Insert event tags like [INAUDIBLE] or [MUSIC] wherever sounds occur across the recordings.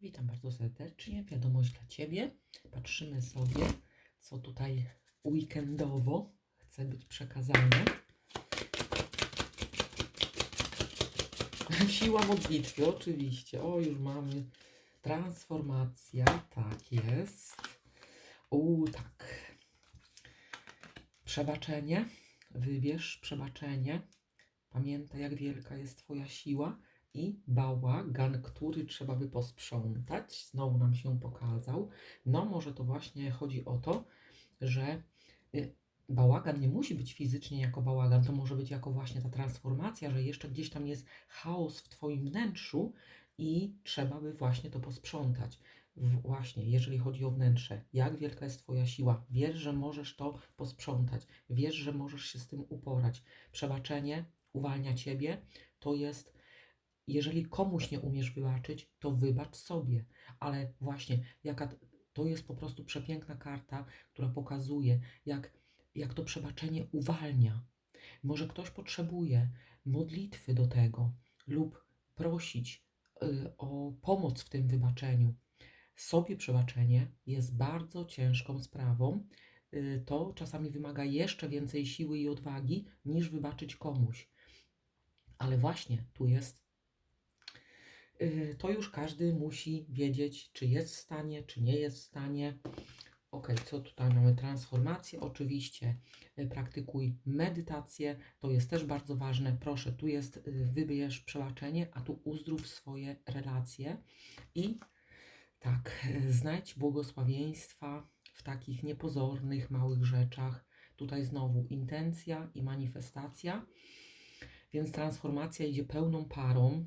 Witam bardzo serdecznie. Wiadomość dla Ciebie. Patrzymy sobie, co tutaj weekendowo chce być przekazane. [LAUGHS] Siła modlitwy, oczywiście. O, już mamy transformacja. Tak jest. U, tak. Przebaczenie. Wybierz przebaczenie. Pamiętaj, jak wielka jest Twoja siła i bałagan, który trzeba by posprzątać. Znowu nam się pokazał. No, może to właśnie chodzi o to, że y, bałagan nie musi być fizycznie jako bałagan, to może być jako właśnie ta transformacja, że jeszcze gdzieś tam jest chaos w Twoim wnętrzu i trzeba by właśnie to posprzątać. Właśnie, jeżeli chodzi o wnętrze, jak wielka jest Twoja siła, wiesz, że możesz to posprzątać, wiesz, że możesz się z tym uporać. Przebaczenie uwalnia Ciebie, to jest jeżeli komuś nie umiesz wybaczyć, to wybacz sobie. Ale właśnie, jaka to jest po prostu przepiękna karta, która pokazuje, jak, jak to przebaczenie uwalnia. Może ktoś potrzebuje modlitwy do tego lub prosić y, o pomoc w tym wybaczeniu. Sobie przebaczenie jest bardzo ciężką sprawą. Y, to czasami wymaga jeszcze więcej siły i odwagi niż wybaczyć komuś. Ale właśnie tu jest to już każdy musi wiedzieć, czy jest w stanie, czy nie jest w stanie. Ok, co tutaj mamy? Transformację. Oczywiście y, praktykuj medytację, to jest też bardzo ważne. Proszę, tu jest y, wybierz przebaczenie, a tu uzdrów swoje relacje i tak, y, znajdź błogosławieństwa w takich niepozornych, małych rzeczach. Tutaj znowu intencja i manifestacja, więc transformacja idzie pełną parą.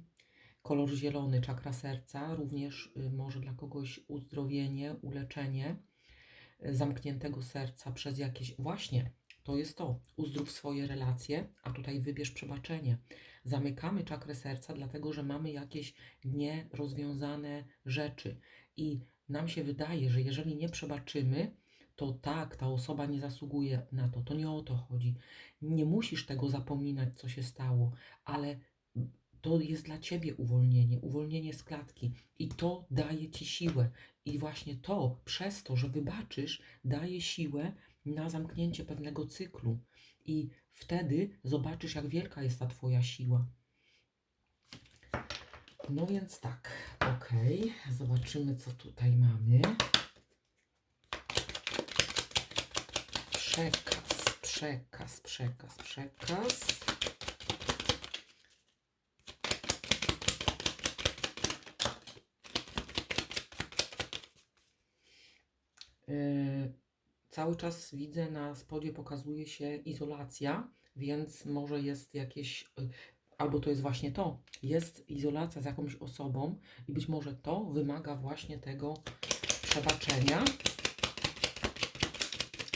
Kolor zielony, czakra serca, również y, może dla kogoś uzdrowienie, uleczenie y, zamkniętego serca przez jakieś. Właśnie, to jest to. Uzdrów swoje relacje, a tutaj wybierz przebaczenie. Zamykamy czakrę serca, dlatego że mamy jakieś nierozwiązane rzeczy. I nam się wydaje, że jeżeli nie przebaczymy, to tak, ta osoba nie zasługuje na to. To nie o to chodzi. Nie musisz tego zapominać, co się stało, ale to jest dla ciebie uwolnienie, uwolnienie z klatki i to daje ci siłę. I właśnie to, przez to, że wybaczysz, daje siłę na zamknięcie pewnego cyklu. I wtedy zobaczysz, jak wielka jest ta twoja siła. No więc tak, okej, zobaczymy, co tutaj mamy. Przekaz, przekaz, przekaz, przekaz. Cały czas widzę na spodzie pokazuje się izolacja, więc może jest jakieś, yy, albo to jest właśnie to, jest izolacja z jakąś osobą i być może to wymaga właśnie tego przebaczenia.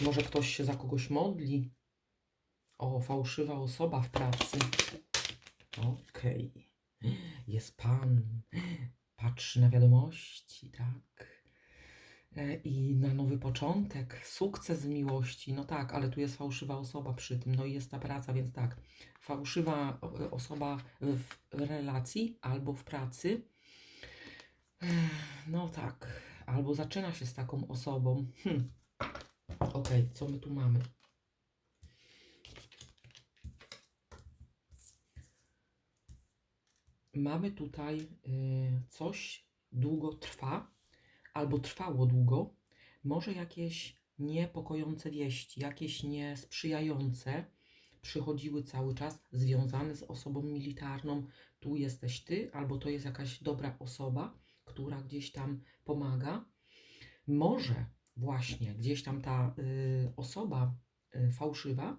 Może ktoś się za kogoś modli. O, fałszywa osoba w pracy. Okej. Jest Pan. Patrzy na wiadomości, tak. E, I na nowy początek, sukces w miłości. No tak, ale tu jest fałszywa osoba przy tym. No i jest ta praca, więc tak. Fałszywa o- osoba w relacji albo w pracy. No tak. Albo zaczyna się z taką osobą. Hm. Okej, co my tu mamy? Mamy tutaj y, coś długo trwa, albo trwało długo, może jakieś niepokojące wieści, jakieś niesprzyjające przychodziły cały czas, związane z osobą militarną. Tu jesteś ty, albo to jest jakaś dobra osoba, która gdzieś tam pomaga. Może właśnie gdzieś tam ta y, osoba y, fałszywa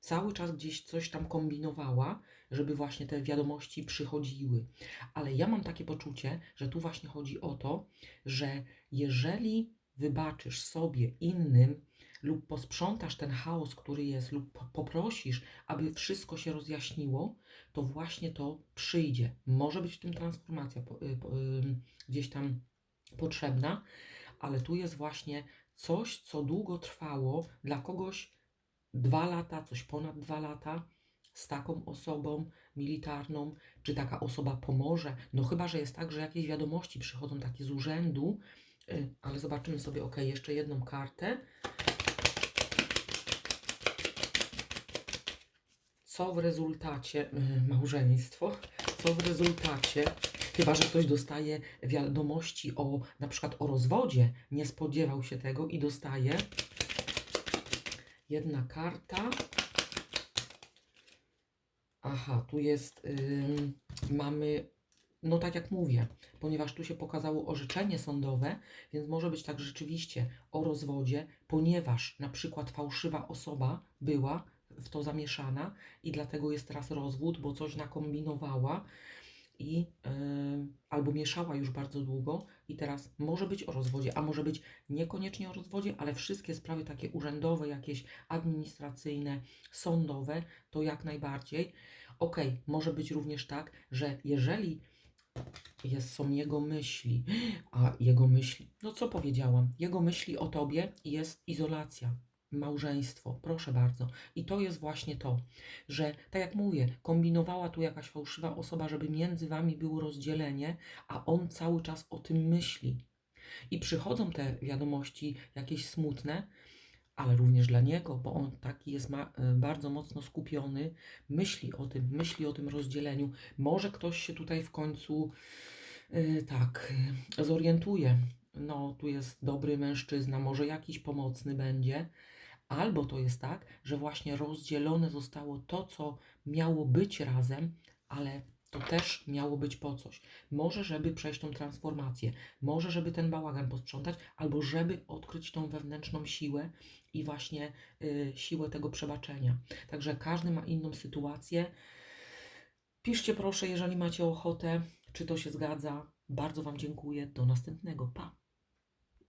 cały czas gdzieś coś tam kombinowała, żeby właśnie te wiadomości przychodziły. Ale ja mam takie poczucie, że tu właśnie chodzi o to, że jeżeli wybaczysz sobie innym lub posprzątasz ten chaos, który jest, lub po- poprosisz, aby wszystko się rozjaśniło, to właśnie to przyjdzie. Może być w tym transformacja y, gdzieś tam potrzebna, ale tu jest właśnie coś, co długo trwało dla kogoś dwa lata, coś ponad dwa lata. z taką osobą militarną, czy taka osoba pomoże. No chyba, że jest tak, że jakieś wiadomości przychodzą takie z urzędu, y, ale zobaczymy sobie, ok, jeszcze jedną kartę. Co w rezultacie, y, małżeństwo, co w rezultacie, chyba, że ktoś dostaje wiadomości o, na przykład o rozwodzie, nie spodziewał się tego i dostaje jedna karta. Aha, tu jest, ym, mamy, no tak jak mówię, ponieważ tu się pokazało orzeczenie sądowe, więc może być tak rzeczywiście o rozwodzie, ponieważ na przykład fałszywa osoba była w to zamieszana i dlatego jest teraz rozwód, bo coś nakombinowała i yy, albo mieszała już bardzo długo i teraz może być o rozwodzie, a może być niekoniecznie o rozwodzie, ale wszystkie sprawy takie urzędowe, jakieś administracyjne, sądowe, to jak najbardziej. Okej, może być również tak, że jeżeli jest, są jego myśli, a jego myśli, no co powiedziałam, jego myśli o tobie jest izolacja, małżeństwo, proszę bardzo. I to jest właśnie to, że tak jak mówię, kombinowała tu jakaś fałszywa osoba, żeby między wami było rozdzielenie, a on cały czas o tym myśli. I przychodzą te wiadomości jakieś smutne, ale również dla niego, bo on taki jest e, bardzo mocno skupiony, myśli o tym, myśli o tym rozdzieleniu. Może ktoś się tutaj w końcu e, tak e, zorientuje. No, tu jest dobry mężczyzna, może jakiś pomocny będzie. Albo to jest tak, że właśnie rozdzielone zostało to, co miało być razem, ale to też miało być po coś. Może, żeby przejść tą transformację, może, żeby ten bałagan posprzątać, albo żeby odkryć tą wewnętrzną siłę i właśnie y, siłę tego przebaczenia. Także każdy ma inną sytuację. Piszcie proszę, jeżeli macie ochotę, czy to się zgadza. Bardzo Wam dziękuję. Do następnego. Pa!